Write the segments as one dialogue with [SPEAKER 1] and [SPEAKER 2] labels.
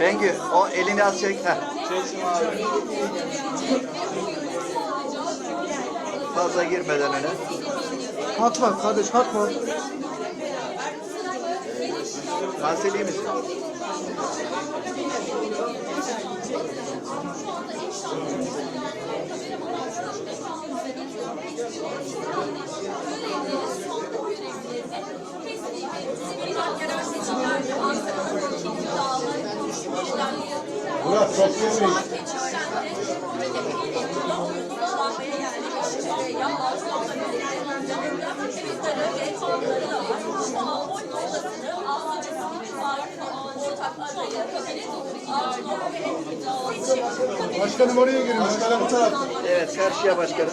[SPEAKER 1] Bengü o elini az çek. Heh. Fazla girmeden öne.
[SPEAKER 2] Kalkma kardeş kalkma.
[SPEAKER 1] Kanseli misin?
[SPEAKER 3] Murat çok girmeyin. Başkanım oraya girin. Başkanım bu taraf.
[SPEAKER 1] Evet karşıya başkanım.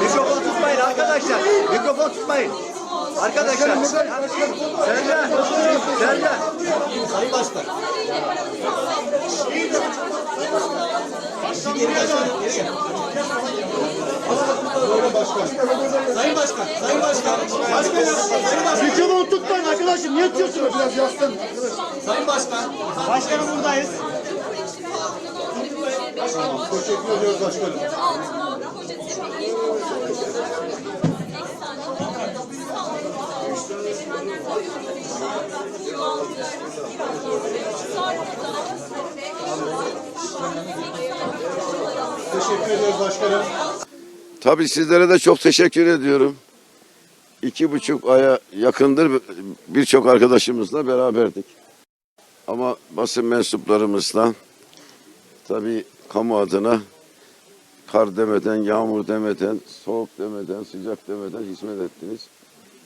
[SPEAKER 1] Mikrofon tutmayın arkadaşlar. Mikrofon tutmayın. Arkadaşlar. Senden. Senden.
[SPEAKER 3] Sayın Başkan. Sayın Başkan. Sayın Başkan. Başkanım. Sayın Başkan.
[SPEAKER 2] Mikrofonu tutmayın arkadaşım niye tutuyorsunuz? Biraz yaslan.
[SPEAKER 3] Sayın Başkan.
[SPEAKER 2] Başkanım buradayız.
[SPEAKER 3] Teşekkür ediyoruz başkanım.
[SPEAKER 4] Tabii sizlere de çok teşekkür ediyorum. İki buçuk aya yakındır birçok arkadaşımızla beraberdik. Ama basın mensuplarımızla tabii kamu adına kar demeden, yağmur demeden, soğuk demeden, sıcak demeden hizmet ettiniz,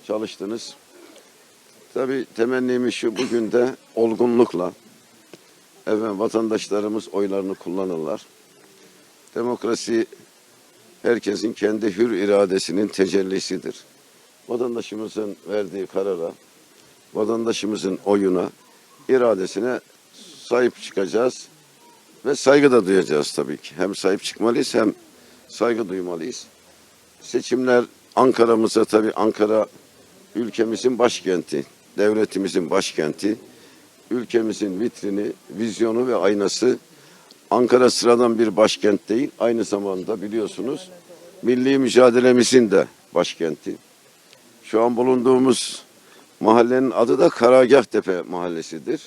[SPEAKER 4] çalıştınız. Tabii temennimiz şu bugün de olgunlukla efendim, vatandaşlarımız oylarını kullanırlar. Demokrasi herkesin kendi hür iradesinin tecellisidir. Vatandaşımızın verdiği karara, vatandaşımızın oyuna, iradesine sahip çıkacağız ve saygı da duyacağız tabii ki. Hem sahip çıkmalıyız hem saygı duymalıyız. Seçimler Ankara'mıza tabii Ankara ülkemizin başkenti, devletimizin başkenti, ülkemizin vitrini, vizyonu ve aynası. Ankara sıradan bir başkent değil, aynı zamanda biliyorsunuz milli mücadelemizin de başkenti. Şu an bulunduğumuz mahallenin adı da Karagahtepe Mahallesi'dir.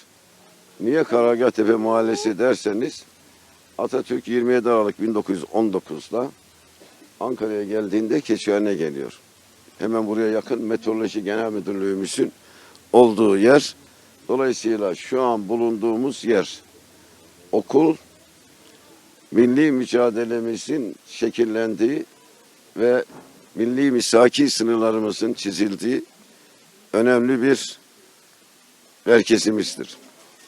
[SPEAKER 4] Niye Karagahtepe Mahallesi derseniz Atatürk 27 Aralık 1919'da Ankara'ya geldiğinde Keçiören'e geliyor. Hemen buraya yakın Meteoroloji Genel Müdürlüğümüzün olduğu yer. Dolayısıyla şu an bulunduğumuz yer okul, milli mücadelemizin şekillendiği ve milli misaki sınırlarımızın çizildiği önemli bir merkezimizdir.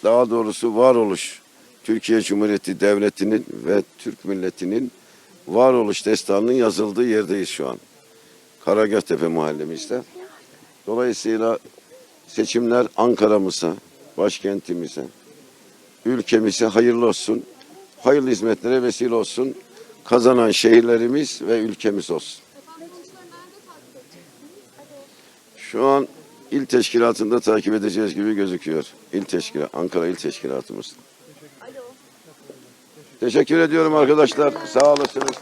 [SPEAKER 4] Daha doğrusu varoluş Türkiye Cumhuriyeti Devleti'nin ve Türk milletinin varoluş destanının yazıldığı yerdeyiz şu an. Karagöztepe mahallemizde. Dolayısıyla seçimler Ankara'mıza, başkentimize, ülkemize hayırlı olsun. Hayırlı hizmetlere vesile olsun. Kazanan şehirlerimiz ve ülkemiz olsun. Şu an il teşkilatında takip edeceğiz gibi gözüküyor. İl teşkilat, Ankara İl Teşkilatımız. Teşekkür ediyorum arkadaşlar. Sağ olasınız.